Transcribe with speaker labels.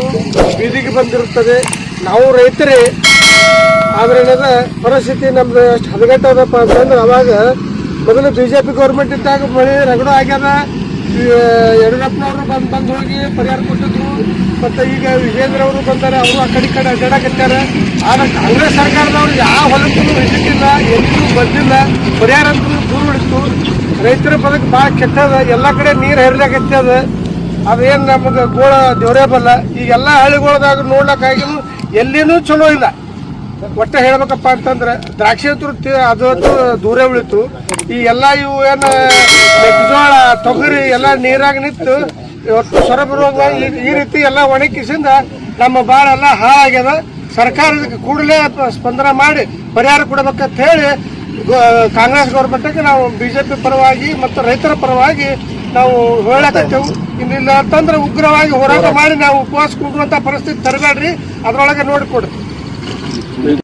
Speaker 1: ಇವತ್ತು ಬೀದಿಗೆ ಬಂದಿರುತ್ತದೆ. ನಾವು ರೈತರೇ, ಆದ್ರೆ ಏನದ ಪರಿಸ್ಥಿತಿ ನಮ್ದು ಅಷ್ಟು ಹದಗೆಟ್ಟದಪ್ಪ ಅಂತಂದ್ರೆ ಅವಾಗ ಮೊದಲು ಬಿ ಜೆ ಪಿ ಗೌರ್ಮೆಂಟ್ ಇದ್ದಾಗ ಮಳೆ ರಗಡು ಆಗ್ಯದ. ಯಡಿಯೂರಪ್ಪನವರು ಬಂದು ಬಂದು ಹೋಗಿ ಪರಿಹಾರ ಕೊಟ್ಟಿದ್ರು. ಮತ್ತು ಈಗ ವಿಜೇಂದ್ರ ಅವರು ಬಂದಾರೆ, ಅವರು ಆ ಕಡೆ ಕಡೆ ಅಡ್ಡಾಡಕತ್ತಾರೆ. ಆದ್ರೆ ಕಾಂಗ್ರೆಸ್ ಸರ್ಕಾರದವ್ರು ಯಾವ ಹೊಲಕ್ಕೂ ವಿಸಿಟ್ಟಿಲ್ಲ ಎಲ್ಲಿಯೂ ಬಂದಿಲ್ಲ. ಪರಿಹಾರ ಅಂತೂ ದೂರ ಉಳಿತು ರೈತರ ಬದುಕು ಭಾಳ ಕೆಟ್ಟದ, ಎಲ್ಲ ಕಡೆ ನೀರು ಹರಿಲಾಗತ್ತದ ಅದೇನು ನಮಗೆ ಗೋಳ ದೇವರೇ ಬಲ್ಲ. ಈಗೆಲ್ಲ ಹಳ್ಳಿಗಳದಾಗ ನೋಡ್ಲಕ್ಕಾಗಿ ಎಲ್ಲಿನೂ ಚಲೋ ಇಲ್ಲ. ಒಟ್ಟೆ ಹೇಳ್ಬೇಕಪ್ಪ ಅಂತಂದ್ರೆ ದ್ರಾಕ್ಷಿ ಅಂತೂ ಅದು ದೂರ ಉಳಿತು. ಈ ಎಲ್ಲ ಇವು ಏನು, ಮೆಕ್ಕೆಜೋಳ, ತೊಗರಿ ಎಲ್ಲ ನೀರಾಗ ನಿಂತು ಇವತ್ತು ಸೊರ ಬರುವಾಗ ಈ- ರೀತಿ ಎಲ್ಲ ಒಣಕಿಸಿಂದ ನಮ್ಮ ಬಾಳ ಎಲ್ಲ ಹಾಳಾಗ್ಯದ. ಸರ್ಕಾರದ ಕೂಡಲೇ ಸ್ಪಂದನ ಮಾಡಿ, ಪರಿಹಾರ ಕೊಡಬೇಕಂತ ಹೇಳಿ ಕಾಂಗ್ರೆಸ್ ಗೌರ್ಮೆಂಟ್ಗೆ ನಾವು ಬಿಜೆಪಿ ಪರವಾಗಿ ಮತ್ತು ರೈತರ ಪರವಾಗಿ ನಾವು ಹೇಳಕತ್ತೇವು. ಇನ್ನಿಲ್ಲ ಅಂತಂದ್ರೆ ಉಗ್ರವಾಗಿ ಹೋರಾಟ ಮಾಡಿ ನಾವು ಉಪವಾಸ ಕೂಡುವಂತ ಪರಿಸ್ಥಿತಿ ತರಬೇಡ್ರಿ. ಅದ್ರೊಳಗೆ ನೋಡಿಕೊಡ್ರಿ